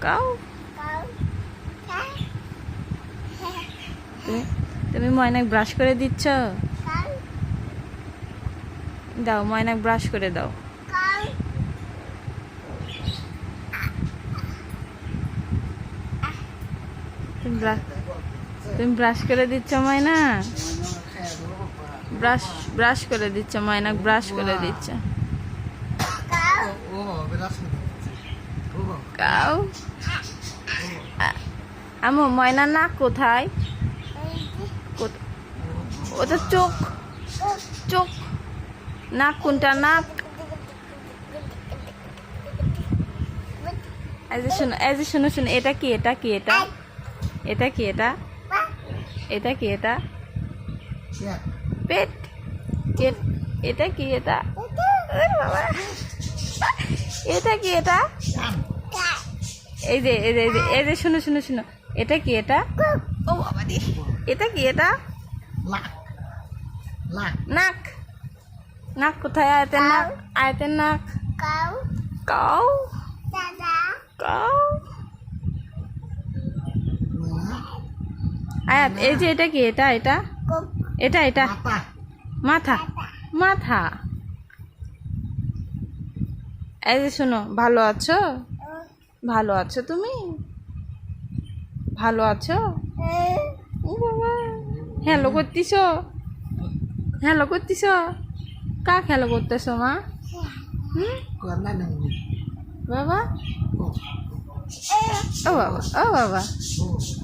Cow তুমি তুমি ময়নাক brush করে দিচ্ছ দাও ময়নাক ব্রাশ করে দাও তুমি ব্রাশ তুমি ব্রাশ করে দিচ্ছ ময়না ব্রাশ ব্রাশ করে দিচ্ছ ময়নাক ব্রাশ করে দিচ্ছ কাউ আমু ময়না নাক কোথায়? কোথ- ওটা চোখ চোখ। নাক কোনটা নাক শোনো এই যে শোনো শোনো এটা কি এটা কি এটা? এটা কি এটা? এটা কি এটা? পেট। এটা কি এটা? এটা কি এটা? এই যে এই যে এই যে এই যে শোনো শোনো শোনো। এটা কি এটা? ও বাবা দি। এটা কি এটা? নাক। নাক। কোথায়? আয়তের নাক? আয়তের নাক। কাউ। কাউ? আয়াত এই যে এটা কি এটা? এটা? এটা এটা? মাথা। মাথা। এই যে শোনো ভালো আছো? ভালো আছো তুমি? ভালো আছো? বাবা হ্যালো করতিস হ্যালো করতিস কা হ্যালো করতেছ, মা? বাবা? ও বাবা ও বাবা।